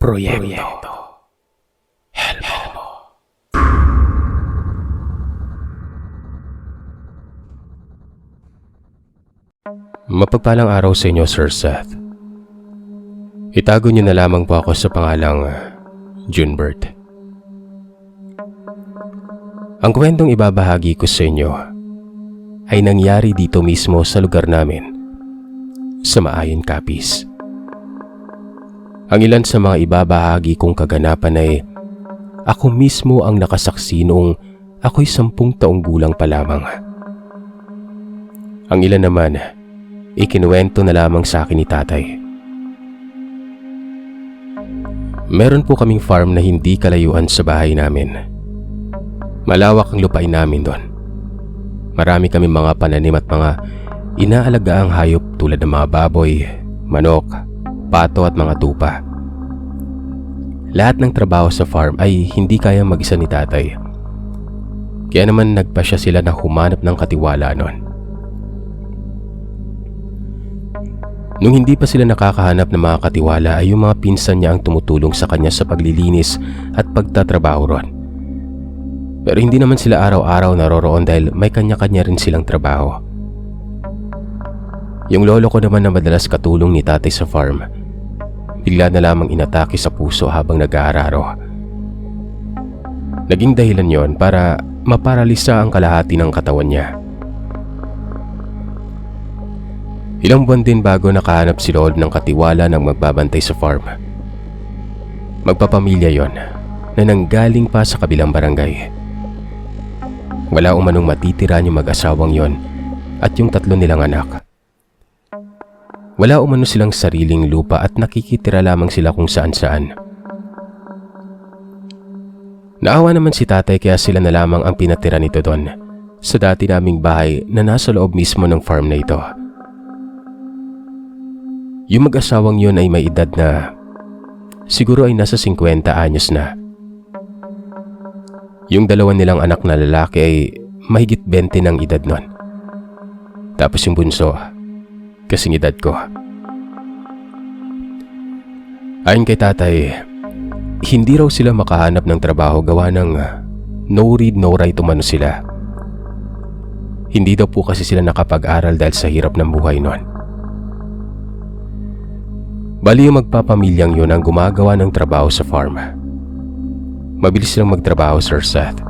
Proyekto. Helmo. Mapagpalang araw sa inyo, Sir Seth. Itago niyo na lamang po ako sa pangalang uh, Junebert. Ang kwentong ibabahagi ko sa inyo ay nangyari dito mismo sa lugar namin, sa Maayon Capiz. Ang ilan sa mga ibabahagi kong kaganapan ay ako mismo ang nakasaksi noong ako'y sampung taong gulang pa lamang. Ang ilan naman, ikinuwento na lamang sa akin ni tatay. Meron po kaming farm na hindi kalayuan sa bahay namin. Malawak ang lupain namin doon. Marami kami mga pananim at mga inaalagaang hayop tulad ng mga baboy, manok, pato at mga tupa. Lahat ng trabaho sa farm ay hindi kaya mag-isa ni tatay. Kaya naman nagpa siya sila na humanap ng katiwala noon. Nung hindi pa sila nakakahanap ng mga katiwala ay yung mga pinsan niya ang tumutulong sa kanya sa paglilinis at pagtatrabaho ron. Pero hindi naman sila araw-araw naroroon dahil may kanya-kanya rin silang trabaho. Yung lolo ko naman na madalas katulong ni tatay sa farm, bigla na lamang inatake sa puso habang nag-aararo. Naging dahilan yon para maparalisa ang kalahati ng katawan niya. Ilang buwan din bago nakahanap si Lord ng katiwala ng magbabantay sa farm. Magpapamilya yon na nanggaling pa sa kabilang barangay. Wala umanong matitira yung mag-asawang yon at yung tatlo nilang anak. Wala umano silang sariling lupa at nakikitira lamang sila kung saan saan. Naawa naman si tatay kaya sila na lamang ang pinatira nito doon sa dati naming bahay na nasa loob mismo ng farm na ito. Yung mag-asawang yon ay may edad na siguro ay nasa 50 anyos na. Yung dalawa nilang anak na lalaki ay mahigit 20 ng edad nun. Tapos yung bunso, kasing edad ko. Ayon kay tatay, hindi raw sila makahanap ng trabaho gawa ng no read no write umano sila. Hindi daw po kasi sila nakapag-aral dahil sa hirap ng buhay nun. Bali yung magpapamilyang yun ang gumagawa ng trabaho sa farm. Mabilis silang magtrabaho, Sir Seth.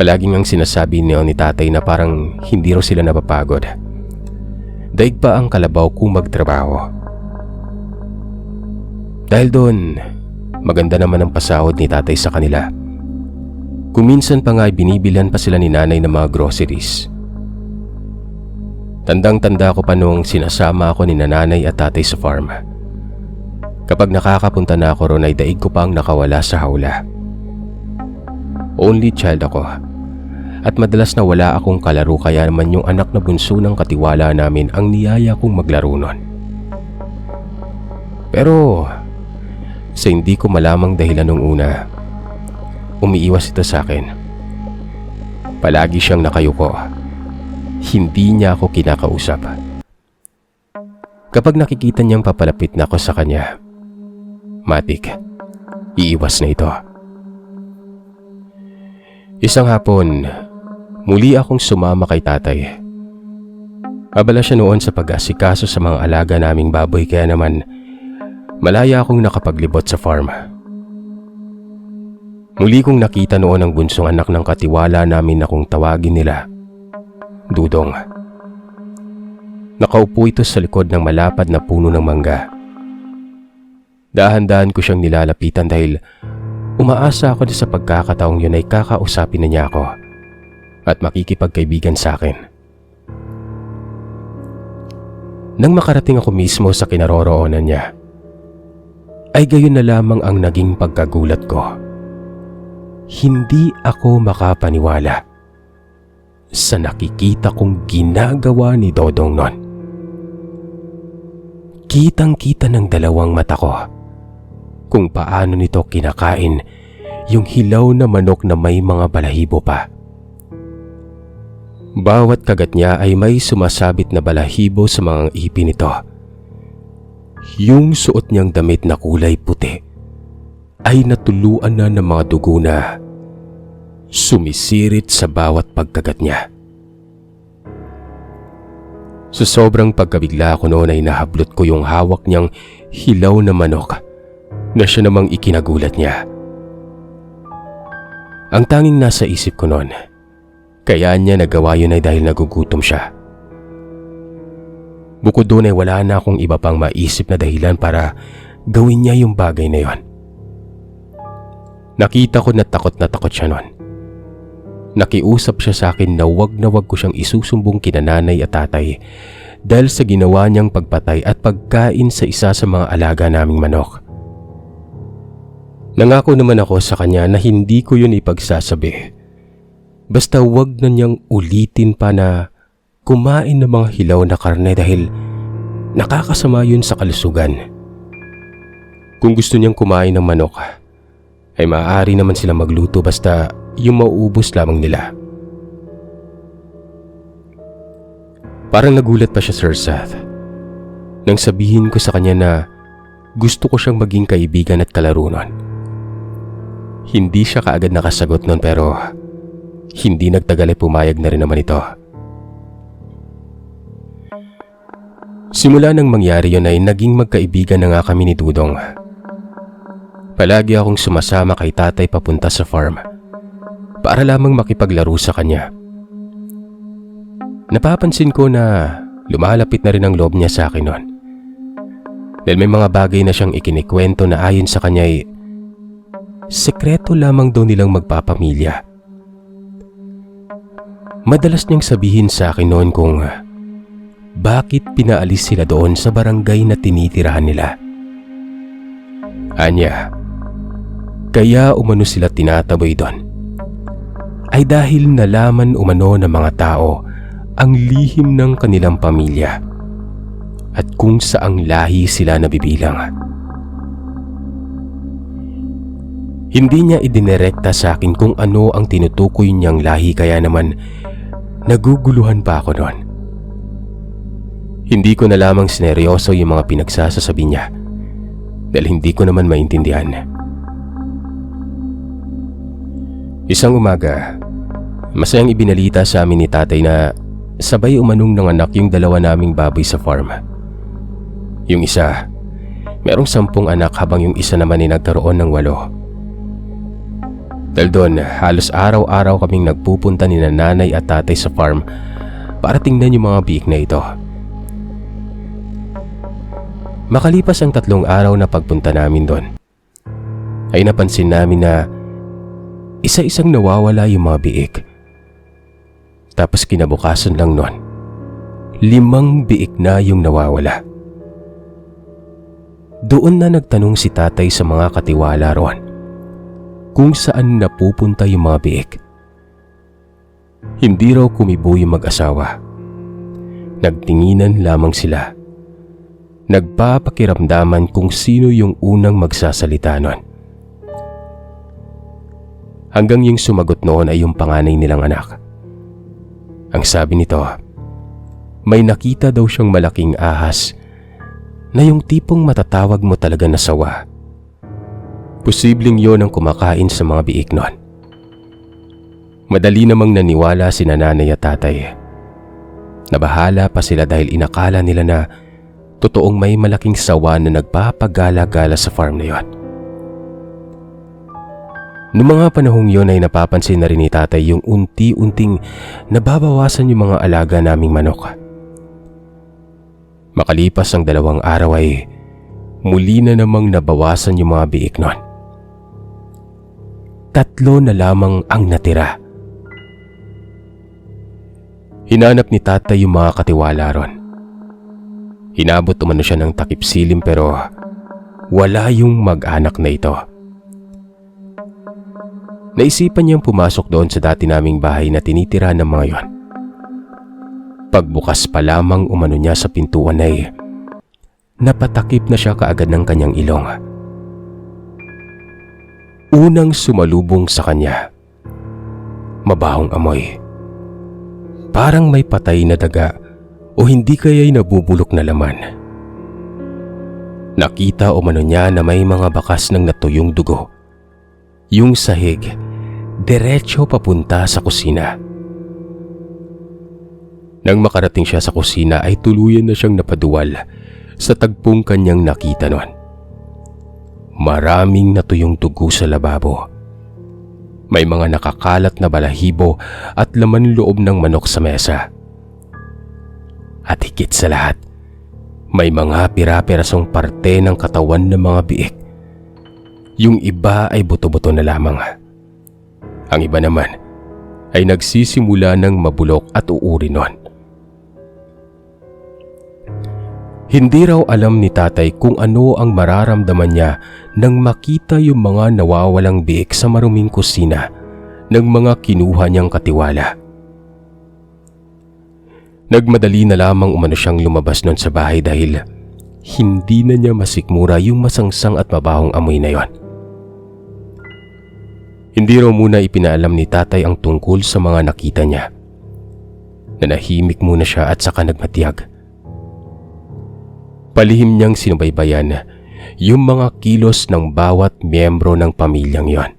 Palaging ang sinasabi niyo ni tatay na parang hindi raw sila napapagod. Daig pa ang kalabaw kung magtrabaho. Dahil doon, maganda naman ang pasahod ni tatay sa kanila. Kuminsan pa nga ay binibilan pa sila ni nanay ng mga groceries. Tandang-tanda ko pa noong sinasama ako ni nanay at tatay sa farm. Kapag nakakapunta na ako ron ay daig ko pa ang nakawala sa hawla. Only child ako. At madalas na wala akong kalaro kaya naman yung anak na bunso ng katiwala namin ang niyaya kong maglaro nun. Pero sa hindi ko malamang dahilan nung una, umiiwas ito sa akin. Palagi siyang nakayuko hindi niya ako kinakausap. Kapag nakikita niyang papalapit na ako sa kanya, matik, iiwas na ito. Isang hapon, muli akong sumama kay tatay. Abala siya noon sa pag-asikaso sa mga alaga naming baboy kaya naman malaya akong nakapaglibot sa farm. Muli kong nakita noon ang bunsong anak ng katiwala namin na kung tawagin nila Dudong. Nakaupo ito sa likod ng malapad na puno ng mangga. Dahan-dahan ko siyang nilalapitan dahil umaasa ako na sa pagkakataong yun ay kakausapin na niya ako at makikipagkaibigan sa akin. Nang makarating ako mismo sa kinaroroonan niya, ay gayon na lamang ang naging pagkagulat ko. Hindi ako makapaniwala sa nakikita kong ginagawa ni Dodong nun. Kitang-kita ng dalawang mata ko kung paano nito kinakain yung hilaw na manok na may mga balahibo pa. Bawat kagat niya ay may sumasabit na balahibo sa mga ipin nito. Yung suot niyang damit na kulay puti ay natuluan na ng mga dugo na sumisirit sa bawat pagkagat niya. Sa sobrang pagkabigla ko noon ay nahablot ko yung hawak niyang hilaw na manok na siya namang ikinagulat niya. Ang tanging nasa isip ko noon, kaya niya nagawa yun ay dahil nagugutom siya. Bukod doon ay wala na akong iba pang maisip na dahilan para gawin niya yung bagay na yon. Nakita ko na takot na takot siya noon. Nakiusap siya sa akin na wag na wag ko siyang isusumbong kina nanay at tatay dahil sa ginawa niyang pagpatay at pagkain sa isa sa mga alaga naming manok. Nangako naman ako sa kanya na hindi ko yun ipagsasabi. Basta wag na niyang ulitin pa na kumain ng mga hilaw na karne dahil nakakasama yun sa kalusugan. Kung gusto niyang kumain ng manok, ay maaari naman sila magluto basta yung mauubos lamang nila. Parang nagulat pa siya Sir Seth. Nang sabihin ko sa kanya na gusto ko siyang maging kaibigan at kalaro nun. Hindi siya kaagad nakasagot nun pero hindi nagtagal ay pumayag na rin naman ito. Simula nang mangyari yon ay naging magkaibigan na nga kami ni Dudong. Palagi akong sumasama kay tatay papunta sa farm para lamang makipaglaro sa kanya. Napapansin ko na lumalapit na rin ang loob niya sa akin noon. Dahil may mga bagay na siyang ikinikwento na ayon sa kanya ay sekreto lamang daw nilang magpapamilya. Madalas niyang sabihin sa akin noon kung bakit pinaalis sila doon sa barangay na tinitirahan nila. Anya, kaya umano sila tinataboy doon ay dahil nalaman umano ng mga tao ang lihim ng kanilang pamilya at kung saang lahi sila nabibilang. Hindi niya idinerekta sa akin kung ano ang tinutukoy niyang lahi kaya naman naguguluhan pa ako noon. Hindi ko na lamang sineryoso yung mga pinagsasasabi niya dahil hindi ko naman maintindihan. Isang umaga, masayang ibinalita sa amin ni tatay na sabay umanong ng anak yung dalawa naming baboy sa farm. Yung isa, merong sampung anak habang yung isa naman ay nagkaroon ng walo. Dahil doon, halos araw-araw kaming nagpupunta ni nanay at tatay sa farm para tingnan yung mga biik na ito. Makalipas ang tatlong araw na pagpunta namin doon, ay napansin namin na isa-isang nawawala yung mga biik. Tapos kinabukasan lang noon, limang biik na yung nawawala. Doon na nagtanong si tatay sa mga katiwala roon kung saan napupunta yung mga biik. Hindi raw kumibo yung mag-asawa. Nagtinginan lamang sila nagpapakiramdaman kung sino yung unang magsasalita nun. Hanggang yung sumagot noon ay yung panganay nilang anak. Ang sabi nito, may nakita daw siyang malaking ahas na yung tipong matatawag mo talaga na sawa. Posibleng yon ang kumakain sa mga biik nun. Madali namang naniwala si nanay at tatay. Nabahala pa sila dahil inakala nila na totoong may malaking sawa na nagpapagala-gala sa farm na yon. Noong mga panahong yon ay napapansin na rin ni tatay yung unti-unting nababawasan yung mga alaga naming manok. Makalipas ang dalawang araw ay muli na namang nabawasan yung mga biik nun. Tatlo na lamang ang natira. Hinanap ni tatay yung mga katiwala ron. Hinabot umano siya ng takip silim pero wala yung mag-anak na ito. Naisipan niyang pumasok doon sa dati naming bahay na tinitira ng mga yon. Pagbukas pa lamang umano niya sa pintuan ay napatakip na siya kaagad ng kanyang ilong. Unang sumalubong sa kanya, mabahong amoy. Parang may patay na daga o hindi kaya'y nabubulok na laman. Nakita umano niya na may mga bakas ng natuyong dugo. Yung sahig, diretso papunta sa kusina. Nang makarating siya sa kusina ay tuluyan na siyang napaduwal sa tagpong kanyang nakita noon. Maraming natuyong dugo sa lababo. May mga nakakalat na balahibo at laman loob ng manok sa mesa. At higit sa lahat, may mga pira-pirasong parte ng katawan ng mga biik. Yung iba ay buto-buto na lamang. Ang iba naman ay nagsisimula ng mabulok at uuri noon. Hindi raw alam ni tatay kung ano ang mararamdaman niya nang makita yung mga nawawalang biik sa maruming kusina ng mga kinuha niyang katiwala. Nagmadali na lamang umano siyang lumabas noon sa bahay dahil hindi na niya masikmura yung masangsang at mabahong amoy na yon. Hindi raw muna ipinaalam ni tatay ang tungkol sa mga nakita niya. Nanahimik muna siya at saka nagmatiyag. Palihim niyang sinubaybayan yung mga kilos ng bawat miyembro ng pamilyang yon.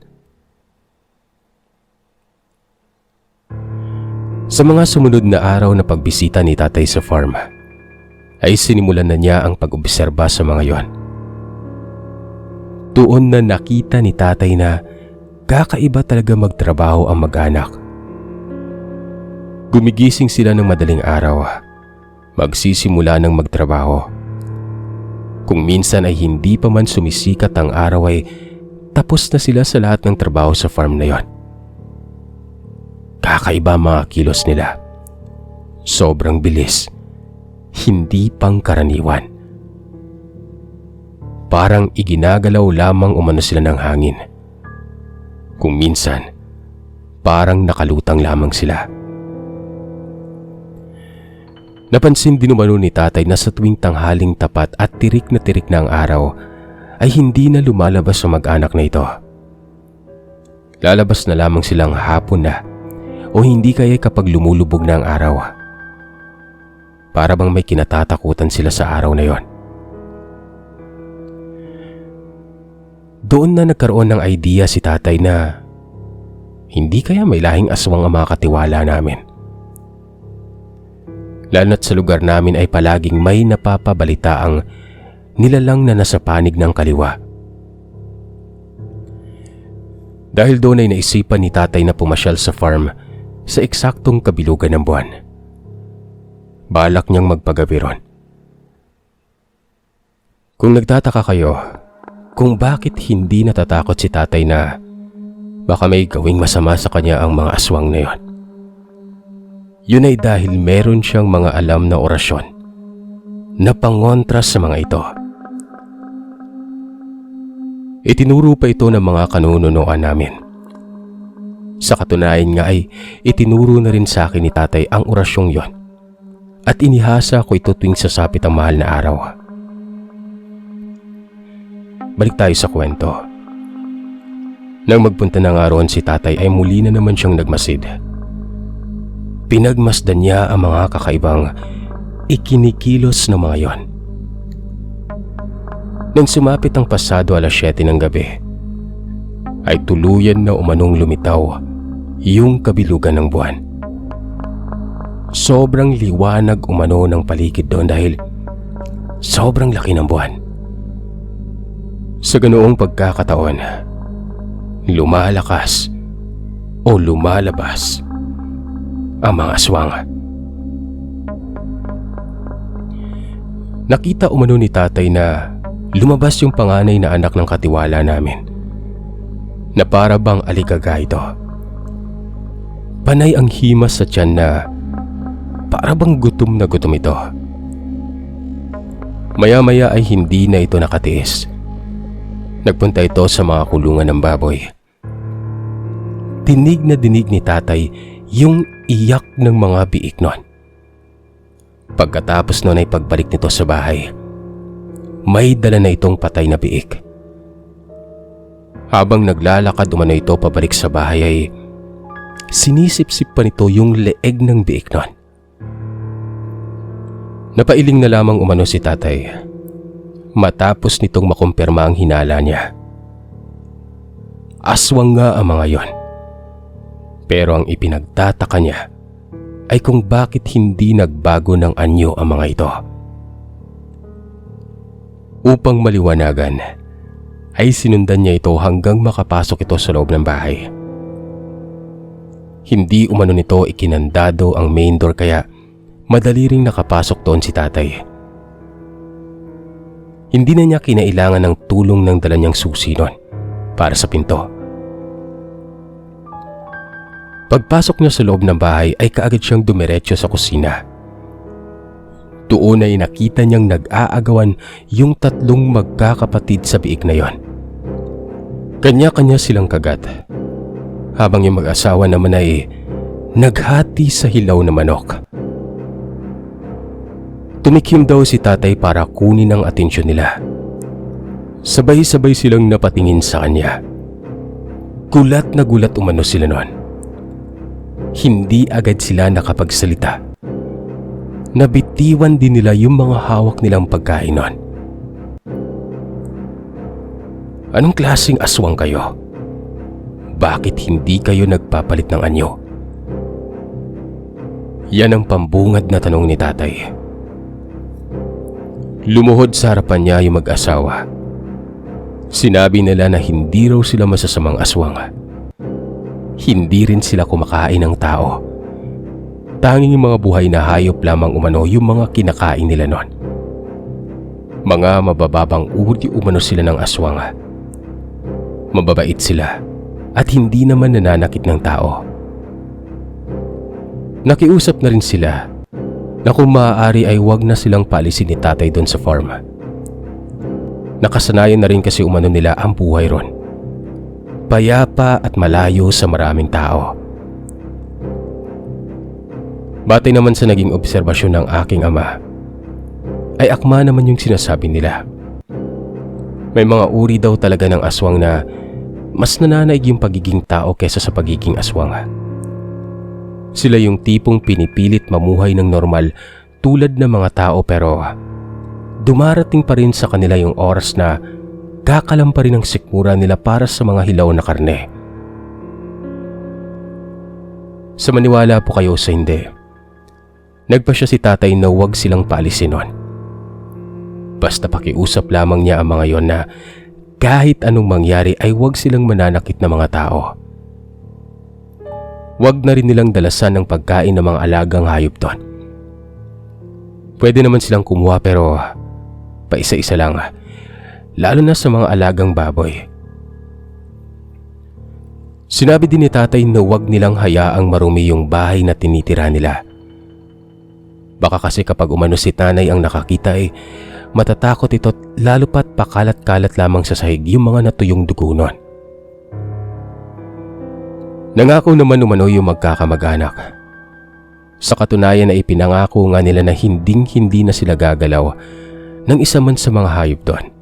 Sa mga sumunod na araw na pagbisita ni tatay sa farm, ay sinimulan na niya ang pag-obserba sa mga yon. Doon na nakita ni tatay na kakaiba talaga magtrabaho ang mag-anak. Gumigising sila ng madaling araw, magsisimula ng magtrabaho. Kung minsan ay hindi pa man sumisikat ang araw ay tapos na sila sa lahat ng trabaho sa farm na yon. Kakaiba mga kilos nila. Sobrang bilis. Hindi pang karaniwan. Parang iginagalaw lamang umano sila ng hangin. Kung minsan, parang nakalutang lamang sila. Napansin din umano ni tatay na sa tuwing tanghaling tapat at tirik na tirik na ang araw ay hindi na lumalabas sa mag-anak na ito. Lalabas na lamang silang hapon na o hindi kaya kapag lumulubog na ang araw. Para bang may kinatatakutan sila sa araw na yon. Doon na nagkaroon ng idea si tatay na hindi kaya may lahing aswang ang mga katiwala namin. Lalo sa lugar namin ay palaging may napapabalita ang nilalang na nasa panig ng kaliwa. Dahil doon ay naisipan ni tatay na pumasyal sa farm sa eksaktong kabilugan ng buwan. Balak niyang magpagabi ron. Kung nagtataka kayo kung bakit hindi natatakot si tatay na baka may gawing masama sa kanya ang mga aswang na yon. Yun ay dahil meron siyang mga alam na orasyon na pangontra sa mga ito. Itinuro pa ito ng mga kanununuan namin sa katunayan nga ay itinuro na rin sa akin ni tatay ang orasyong yon at inihasa ko ito tuwing sasapit ang mahal na araw. Balik tayo sa kwento. Nang magpunta na nga roon si tatay ay muli na naman siyang nagmasid. Pinagmasdan niya ang mga kakaibang ikinikilos ng mga yon. Nang sumapit ang pasado alas 7 ng gabi, ay tuluyan na umanong lumitaw yung kabilugan ng buwan. Sobrang liwanag umano ng paligid doon dahil sobrang laki ng buwan. Sa ganoong pagkakataon, lumalakas o lumalabas ang mga aswang. Nakita umano ni tatay na lumabas yung panganay na anak ng katiwala namin na para bang aligaga ito. Panay ang himas sa tiyan na para bang gutom na gutom ito. Maya-maya ay hindi na ito nakatiis. Nagpunta ito sa mga kulungan ng baboy. Dinig na dinig ni tatay yung iyak ng mga biik nun. Pagkatapos nun ay pagbalik nito sa bahay, may dala na itong patay na biik. Habang naglalakad umano ito pabalik sa bahay ay sinisip-sip pa nito yung leeg ng biik nun. Napailing na lamang umano si tatay. matapos nitong makumpirma ang hinala niya. Aswang nga ang mga yon. Pero ang ipinagtataka niya ay kung bakit hindi nagbago ng anyo ang mga ito. Upang maliwanagan, ay sinundan niya ito hanggang makapasok ito sa loob ng bahay. Hindi umano nito ikinandado ang main door kaya madali ring nakapasok doon si tatay. Hindi na niya kinailangan ng tulong ng dala niyang susi noon para sa pinto. Pagpasok niya sa loob ng bahay ay kaagad siyang dumiretso sa kusina. Doon ay nakita niyang nag-aagawan yung tatlong magkakapatid sa biik na yon. Kanya-kanya silang kagat. Habang yung mag-asawa naman ay naghati sa hilaw na manok. Tumikim daw si tatay para kunin ang atensyon nila. Sabay-sabay silang napatingin sa kanya. Gulat na gulat umano sila noon. Hindi agad sila nakapagsalita. Nabitiwan din nila yung mga hawak nilang pagkain noon. Anong klaseng aswang kayo? Bakit hindi kayo nagpapalit ng anyo? Yan ang pambungad na tanong ni tatay. Lumuhod sa harapan niya yung mag-asawa. Sinabi nila na hindi raw sila masasamang aswang. Hindi rin sila kumakain ng tao. Tanging mga buhay na hayop lamang umano yung mga kinakain nila noon. Mga mabababang uri umano sila ng aswang. Mababait sila at hindi naman nananakit ng tao. Nakiusap na rin sila na kung maaari ay wag na silang paalisin ni tatay doon sa farm. Nakasanayan na rin kasi umano nila ang buhay ron. Payapa at malayo sa maraming tao. Batay naman sa naging obserbasyon ng aking ama, ay akma naman yung sinasabi nila. May mga uri daw talaga ng aswang na mas nananaig yung pagiging tao kesa sa pagiging aswang. Sila yung tipong pinipilit mamuhay ng normal tulad ng mga tao pero dumarating pa rin sa kanila yung oras na kakalam pa rin ang sikmura nila para sa mga hilaw na karne. Sa maniwala po kayo sa hindi, nagpa siya si tatay na huwag silang paalisin nun. Basta pakiusap lamang niya ang mga yon na kahit anong mangyari ay huwag silang mananakit na mga tao. Huwag na rin nilang dalasan ng pagkain ng mga alagang hayop doon. Pwede naman silang kumuha pero paisa-isa lang. Lalo na sa mga alagang baboy. Sinabi din ni tatay na huwag nilang hayaang marumi yung bahay na tinitira nila. Baka kasi kapag umano si tanay ang nakakita ay matatakot ito lalo pat pakalat-kalat lamang sa sahig yung mga natuyong dugo nun. Nangako naman umano yung magkakamag-anak. Sa katunayan ay ipinangako nga nila na hinding hindi na sila gagalaw ng isa man sa mga hayop doon.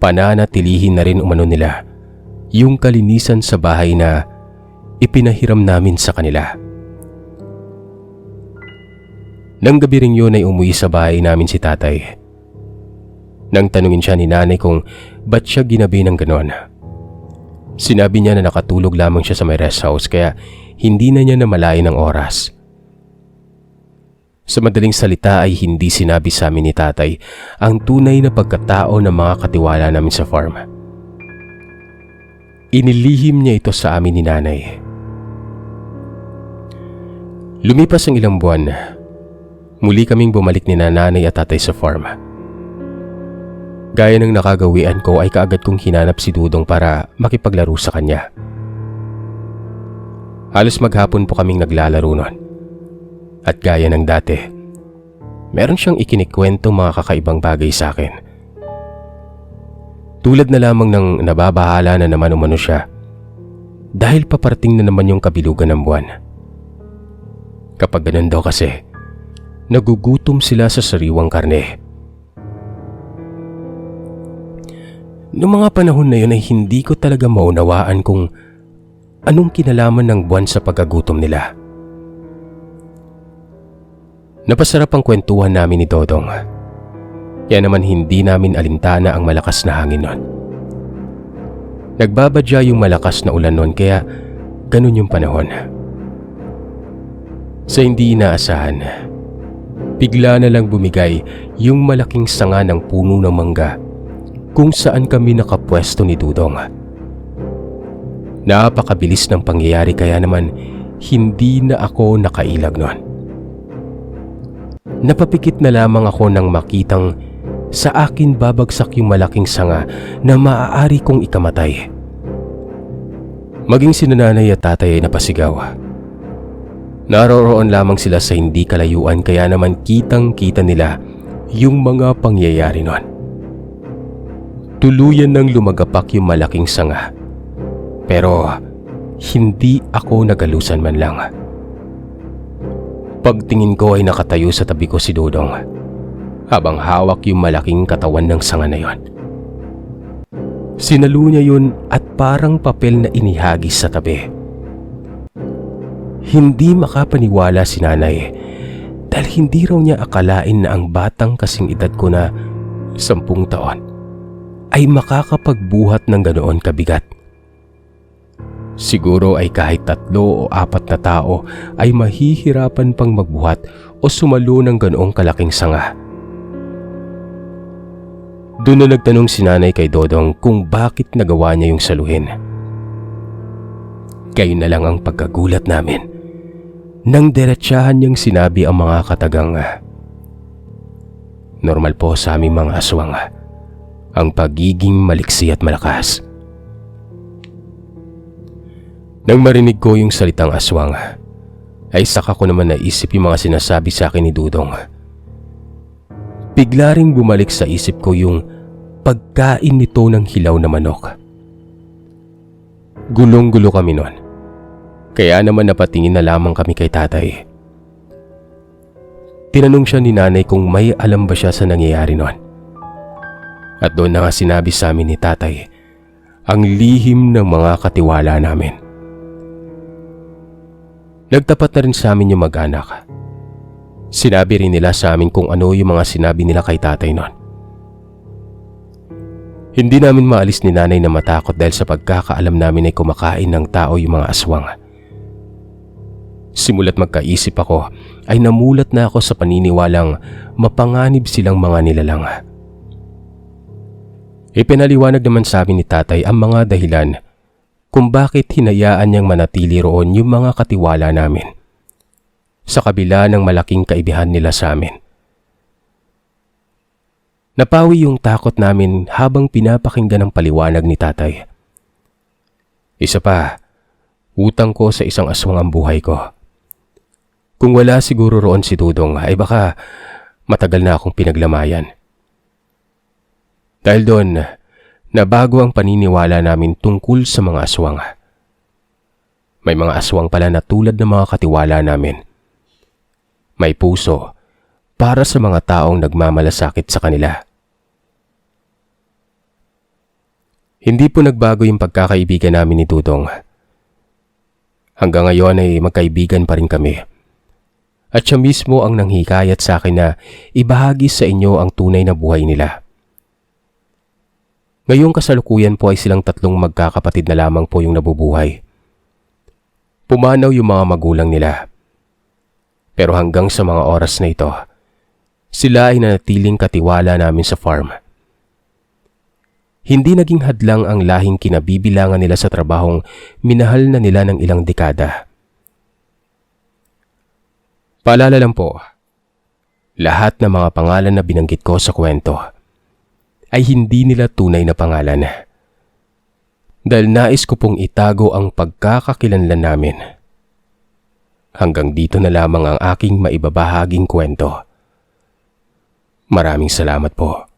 Pananatilihin na rin umano nila yung kalinisan sa bahay na ipinahiram namin sa kanila. Nang gabi rin yun ay umuwi sa bahay namin si tatay. Nang tanungin siya ni nanay kung ba't siya ginabi ng ganon. Sinabi niya na nakatulog lamang siya sa may rest house kaya hindi na niya namalayan ng oras. Sa madaling salita ay hindi sinabi sa amin ni tatay ang tunay na pagkatao ng mga katiwala namin sa farm. Inilihim niya ito sa amin ni nanay. Lumipas ang ilang buwan, muli kaming bumalik ni nanay at tatay sa farm. Gaya ng nakagawian ko ay kaagad kong hinanap si Dudong para makipaglaro sa kanya. Halos maghapon po kaming naglalaro nun. At gaya ng dati, meron siyang ikinikwento mga kakaibang bagay sa akin. Tulad na lamang ng nababahala na naman umano siya dahil paparating na naman yung kabilugan ng buwan. Kapag ganun daw kasi, nagugutom sila sa sariwang karne. Noong mga panahon na yun ay hindi ko talaga maunawaan kung anong kinalaman ng buwan sa pagkagutom nila. Napasarap ang kwentuhan namin ni Dodong. Kaya naman hindi namin alintana ang malakas na hangin nun. Nagbabadya yung malakas na ulan nun kaya ganun yung panahon. Sa hindi inaasahan, bigla na lang bumigay yung malaking sanga ng puno ng mangga kung saan kami nakapwesto ni Dudong. Napakabilis ng pangyayari kaya naman hindi na ako nakailag nun. Napapikit na lamang ako nang makitang sa akin babagsak yung malaking sanga na maaari kong ikamatay. Maging sinananay at tatay ay napasigaw. Naroroon lamang sila sa hindi kalayuan kaya naman kitang kita nila yung mga pangyayari nun. Tuluyan nang lumagapak yung malaking sanga. Pero hindi ako nagalusan man lang. Pagtingin ko ay nakatayo sa tabi ko si Dodong habang hawak yung malaking katawan ng sanga na yon. Sinalo niya yun at parang papel na inihagis sa tabi. Hindi makapaniwala si nanay dahil hindi raw niya akalain na ang batang kasing edad ko na sampung taon ay makakapagbuhat ng ganoon kabigat. Siguro ay kahit tatlo o apat na tao ay mahihirapan pang magbuhat o sumalo ng ganoong kalaking sanga. Doon na nagtanong si nanay kay Dodong kung bakit nagawa niya yung saluhin. Kayo na lang ang pagkagulat namin. Nang diretsahan niyang sinabi ang mga katagang Normal po sa aming mga aswang ang pagiging maliksi at malakas. Nang marinig ko yung salitang aswang, ay saka ko naman naisip yung mga sinasabi sa akin ni Dudong. Bigla ring bumalik sa isip ko yung pagkain nito ng hilaw na manok. Gulong-gulo kami nun. Kaya naman napatingin na lamang kami kay tatay. Tinanong siya ni nanay kung may alam ba siya sa nangyayari nun. At doon na nga sinabi sa amin ni tatay ang lihim ng mga katiwala namin. Nagtapat na rin sa amin yung mag-anak. Sinabi rin nila sa amin kung ano yung mga sinabi nila kay tatay nun. Hindi namin maalis ni nanay na matakot dahil sa pagkakaalam namin ay kumakain ng tao yung mga aswang. Simulat magkaisip ako ay namulat na ako sa paniniwalang mapanganib silang mga nilalang. Ipinaliwanag naman sa amin ni tatay ang mga dahilan kung bakit hinayaan niyang manatili roon yung mga katiwala namin. Sa kabila ng malaking kaibihan nila sa amin. Napawi yung takot namin habang pinapakinggan ang paliwanag ni tatay. Isa pa, utang ko sa isang aswang ang buhay ko. Kung wala siguro roon si Dudong ay baka matagal na akong pinaglamayan. Dahil doon, nabago ang paniniwala namin tungkol sa mga aswang. May mga aswang pala na tulad ng mga katiwala namin. May puso para sa mga taong nagmamalasakit sa kanila. Hindi po nagbago yung pagkakaibigan namin ni Dudong. Hanggang ngayon ay magkaibigan pa rin kami. At siya mismo ang nanghikayat sa akin na ibahagi sa inyo ang tunay na buhay nila. Ngayong kasalukuyan po ay silang tatlong magkakapatid na lamang po yung nabubuhay. Pumanaw yung mga magulang nila. Pero hanggang sa mga oras na ito, sila ay nanatiling katiwala namin sa farm. Hindi naging hadlang ang lahing kinabibilangan nila sa trabahong minahal na nila ng ilang dekada. Paalala lang po, lahat ng mga pangalan na binanggit ko sa kwento ay hindi nila tunay na pangalan. Dahil nais ko pong itago ang pagkakakilanlan namin. Hanggang dito na lamang ang aking maibabahaging kwento. Maraming salamat po.